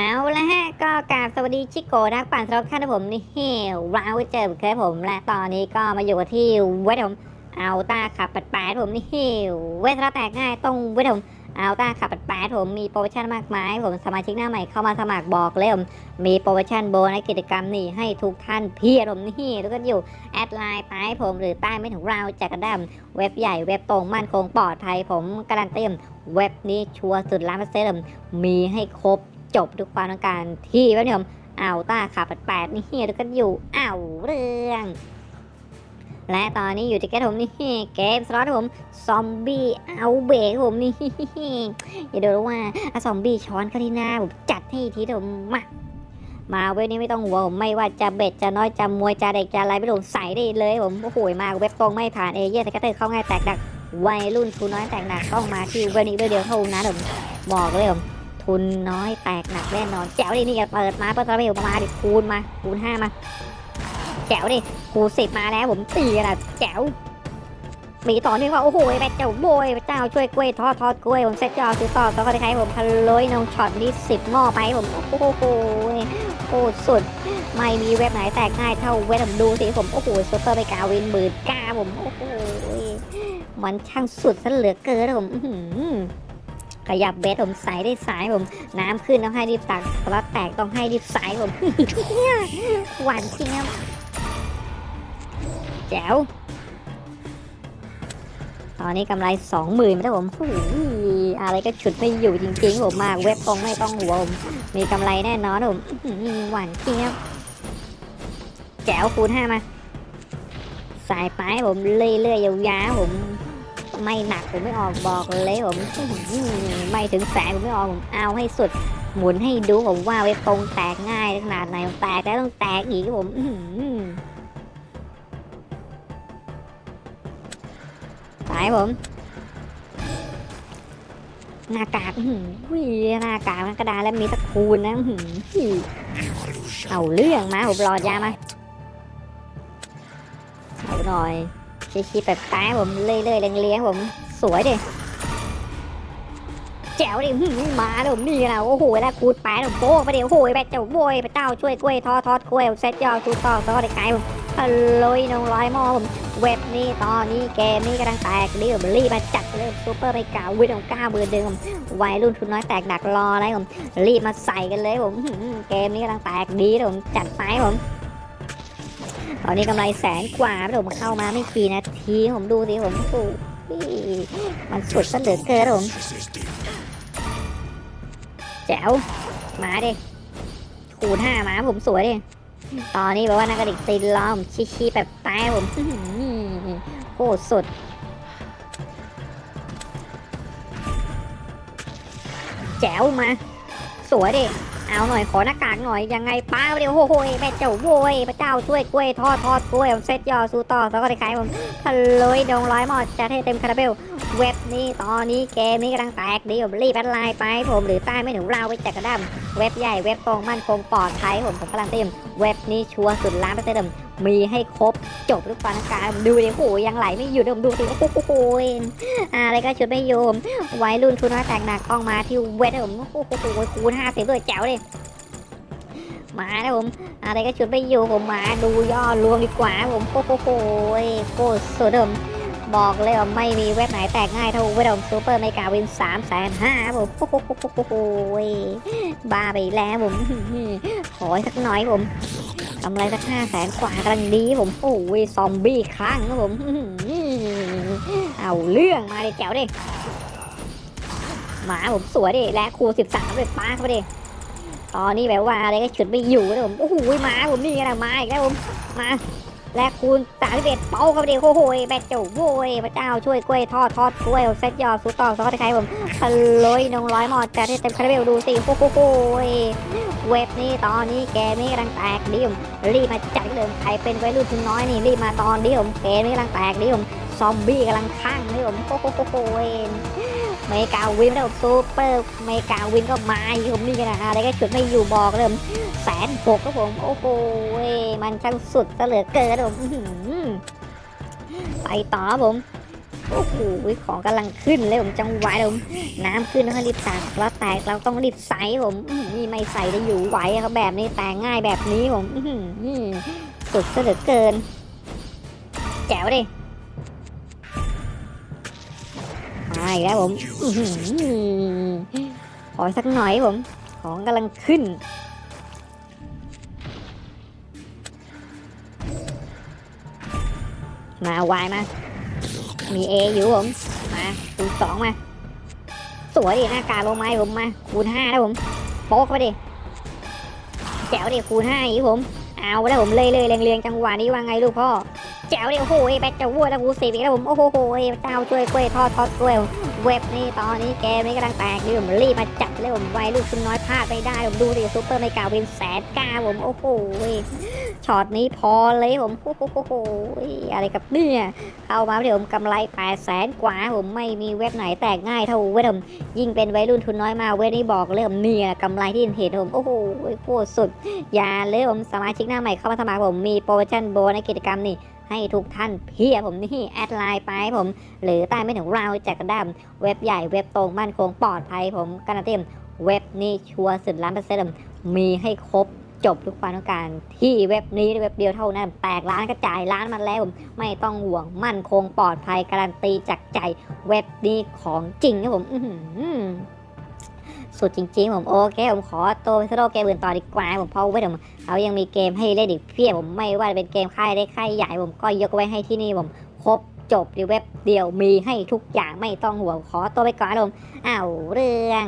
เอาละฮะก็กราบสวัสดีชิโกนักปั่นสำหรับท่านผมนี่เฮว้าวเจอเหมือนเคยผมและตอนนี้ก็มาอยู่กับที่เวทผมเอาตาขับปัดแปดผมนี่เฮเวทราแตกง่ายต้องเวทผมเอาตาขับปัดแปดผมมีโปรโมชั่นมากมายผมสมาชิกหน้าใหม่เข้ามาสมัครบอกเลยผมมีโปรโมชั่นโบนัสกิจกรรมนี่ให้ทุกท่านเพียรผมนี่ทุกคนอยู่แอดไลน์ไปให้ผมหรือใต้ไม่ถึงเราจากกระดมเว็บใหญ่เว็บตรงมั่นคงปลอดภัยผมการันตีเว็บนี้ชัวร์สุดล้านเปอร์เซ็นต์มีให้ครบ จบทุกความต้องการที่ว่าเนี่ยผมเอาต้าขับแปดนี่เฮียทุกคนอยู่เอาเรื่อง และตอนนี้อยู่ที่แกผมนี่เกมสล็อตผมซอมบี้เอาเบรกผมนี่อย่าดูว่าซอมบี้ช้อนเข้าที่หน้าผมจัดให้ทีเดียวมามาเว็บนี้ไม่ต้องห่วผมไม่ว่าจะเบ็ดจะน้อยจะมวยจะเด็กจะอะไรไม่รู้ใส่ได้เลยผมโอ้โหมาเว็บตรงไม่ผ่านเอเย่แต่ก็เตอร์เข้าง่ายแตกดักวัยรุ่นทุนน้อยแตกหนักต้องมาที่เว็บนี้เว็บเดียวเท่านั้นผมบอกเลยผม ทุนน้อยแตกหนักแน่นอนแจ๋วดินี่เปิดมาเปิดตะเบลมาดิคูณมาคูณห้ามาแจ๋วดิคูณสิบมาแล้วผมตีนะแจ๋วมีต่อเนื่องว่าโอ้โหแม่เจ้าโบยเจ้าช่วยกล้วยทอดทอดกล้วยผมเซ็ตจอซื้อต่อต่อก็ได้ใครผมพันร้อยนองช็อตนี่สิบหม้อไปผมโอ้โหโอ้สุด ไม่มีเว็บไหนแตกง่ายเท่าเว็บผมดูสิผมโอ้โหซุปเปอร์ไปกาวินหมื่นก้าผมโอ้โหมันช่างสุดซะเหลือเกินผมอื ขยับเบสผมใส่ได้สายผม น้ำขึ้นต้องให้รีบตักสลัดแตกต้องให้รีบสายผมหวานจริงครับแจ๋วตอนนี้กำไรสองหมื่นแล้วผมโอ้โหอะไรก็ฉุดไม่อยู่จริงๆผมมากเว็บตรงไม่ต้องหัวผม มีกำไรแน่นอนผมอื้อหือหวานจริงครับ แจ๋วคูณห้ามา สายไปผมเรื่อยๆยาวๆผม ไม่หนักผมไม่ออกบอกเลยผมไม่ถึงแสนผมไม่ออกผมเอาให้สุด หมุนให้ดูผมว่าเว็บตรงแตกง่ายขนาดไหนแตกแล้วต้องแตกอีกผมอื้อหือสายผมหน้ากากอื้อหือวิ่หน้ากากกระดาษแล้วมีตะคูนนะอื้อหือเอาเรื่องมาผมรอดยามาเอาหน่อย ชี้ๆแบบตายผมเลื่อยๆเลี้ยงๆผม สวยดิแจ๋วดิหืมมาดิผมนี่นะโอ้โหแล้วคูดไปผมโป้ไปดิโอ้โหแบบเจ้าโวยพระเจ้าช่วยกล้วยทอดทอดกล้วยเซ็ตยอดทูต่อต่อได้ไกลผมฮัลโหลน้องร้อยมอผมเว็บนี้ตอนนี้เกมนี้กำลังแตกดิผมรีบมาจัดเลยซูเปอร์ไปกาวินของก้าเบอร์เดิมวัยรุ่นทุนน้อยแตกหนักรออะไรผมรีบมาใส่กันเลยผมหืมเกมนี้กำลังแตกดีผมจัดไปผม ตอนนี้กำไรแสนกว่าผมเข้ามาไม่กี่นาทีผมดูสิผมโอ้โหมันสุดซะเหลือเกินผมแจ๋วมาดิคูณห้ามาผมสวยดิตอนนี้แบบว่านักกระดิกตีล้อมชี้ๆแบบตายผมอื้อหือโคตรสุดแจ๋วมา สวยดิ เอาหน่อยขอหน้ากากหน่อยยังไงป้าเดี๋ยวโอ้โหแม่เจ้าโวยพระเจ้าช่วยกล้วยทอดทอดกล้วยเซตยอสูต่อแล้วก็ได้ขายผมฮัลโหลดงร้อยหมอดจะให้เต็มคาราเบลเว็บนี้ตอนนี้เกมนี้กำลังแตกดีผมรีบแอดไลน์ไปผมหรือใต้ไม่ถึงเราไปจักกระดัมเว็บใหญ่เว็บตรงมั่นคงปลอดภัยผมผมการันตีเว็บนี้ชัวร์สุดล้านเปอร์เซ็นต์ มีให้ครบจบทุกความต้องการดูดิโอ้ยังไหลไม่หยุดผมดูสิโอ้โหอะไรก็ชุดไม่โยมวัยรุ่นทุนน้อยแตกหนักต้องมาที่เว็บผมโอ้โหคูณห้าสิบด้วยแจ๋วเลยมาแล้วผมอะไรก็ชุดไม่อยู่ผมมาดูยอดรวมดีกว่าผมโอ้โหโคตรสุดผมบอกเลยว่าไม่มีเว็บไหนแตกง่ายเท่าเว็บผมซูเปอร์เมกาวินสามแสนห้าผมโอ้โหบ้าไปแล้วผมขอสักหน่อยผมำไรสักห้าแสนกว่ากำลังดีผมโอ้ยซอมบี้ค้างครับผมเอาเรื่องมาดิแจ๋วดิหมาผมสวยดิและครูสิบสามเลยป้าเขาดิตอนนี้แบบว่าอะไรก็ฉุดไม่อยู่นะผมโอ้โหมาผมนี่นะมาอีกแล้วผมมา และคูณสามสิเอ็ดเป้าเข้าไปดิโอ้โหแบตเจ้าโวยพระเจ้าช่วยกล้วยทอดทอดกล้วยเซ็ตยอดสู้ต่อซอสใครผมฮัลโหลน้องร้อยหมอดจัดให้เต็มคาราเบลดูสิโอ้โหเว็บนี้ตอนนี้แกนี่กำลังแตกดิผมรีบมาจัดเลยใครเป็นวัยรุ่นทุนน้อยนี่รีบมาตอนนี้ผมแกนี่กำลังแตกดิผมซอมบี้กำลังข้างนี่ผมโอ้โห เมกาวินแล้วซูเปอร์เมกาวินก็มาอีกผมนี่กันนะอะไรก็ฉุดไม่อยู่บอกเลยแสนหกครับผมโอ้โหมันช่างสุดซะเหลือเกินผมไปต่อผมโอ้โหของกำลังขึ้นเลยผมจังหวะผมน้ำขึ้นแล้วก็รีบตักแล้วแตกเราต้องรีบใส่ผมนี่ไม่ใส่ได้อยู่ไหวครับแบบนี้แต่ง่ายแบบนี้ผมสุดซะเหลือเกินแจ๋วดิ มาอีกแล้วผมขอสักหน่อยผม ของกำลังขึ้น มาวายมา มีเออยู่ผม มาคูณสองมา สวยดิหน้ากากลงไม้ผมมา คูณห้าแล้วผมโป๊กไปดิแจ๋วดิคูณห้าอีกผม เอาแล้วผมเลยเลยเรียงเรียงจังหวะนี้ว่าไงลูกพ่อ แจ๋วดิโอ้โหแบทจะวัวแล้วกูสิบอีกแล้วผมโอ้โหเจ้าช่วยกล้วยทอดทอดกล้วยเว็บนี่ตอนนี้เกมนี้กำลังแตกดิผมรีบมาจับเลยผมไวลูกคุณน้อยพลาดไม่ได้ผมดูดิซูเปอร์ไม่กล่าวินแสนก้าผมโอ้โหช็อตนี้พอเลยผมโอ้โหอะไรกับเนี่ยเข้ามาเดี๋ยวผมกำไรแปดแสนกว่าผมไม่มีเว็บไหนแตกง่ายเท่าเว็บผมยิ่งเป็นวัยรุ่นทุนน้อยมาเว็บนี้บอกเลยผมเนี่ยกำไรที่เห็นผมโอ้โหโคตรสุดอย่าเลยผมสมาชิกหน้าใหม่เข้ามาสมัครผมมีโปรโมชั่นโบนในกิจกรรมนี่ ให้ทุกท่านเพียผมนี่แอดไลน์ไปผม หรือใต้ไม่ถึงเราแจกกระดามเว็บใหญ่เว็บตรงมั่นคงปลอดภัยผมการันตีเว็บนี้ชัวร์สุดล้านเปอร์เซ็นต์มีให้ครบจบทุกความต้องการที่เว็บนี้เว็บเดียวเท่านั้นแตกร้านกระจายร้านมันแล้วผมไม่ต้องห่วงมั่นคงปลอดภัยการันตีจากใจเว็บนี้ของจริงครับผมอื้อหือ สุดจริงๆ ผมโอเค ผมขอตัวไปสโลเกมอื่นต่อดีกว่าผมเพราะเว็บผมเขายังมีเกมให้เล่นอีกเพียบผมไม่ว่าจะเป็นเกมค่ายเล็กค่ายใหญ่ผมก็ยกไว้ให้ที่นี่ผมครบจบในเว็บเดียวมีให้ทุกอย่างไม่ต้องห่วงขอตัวไปก่อนผมอ้าวเรื่อง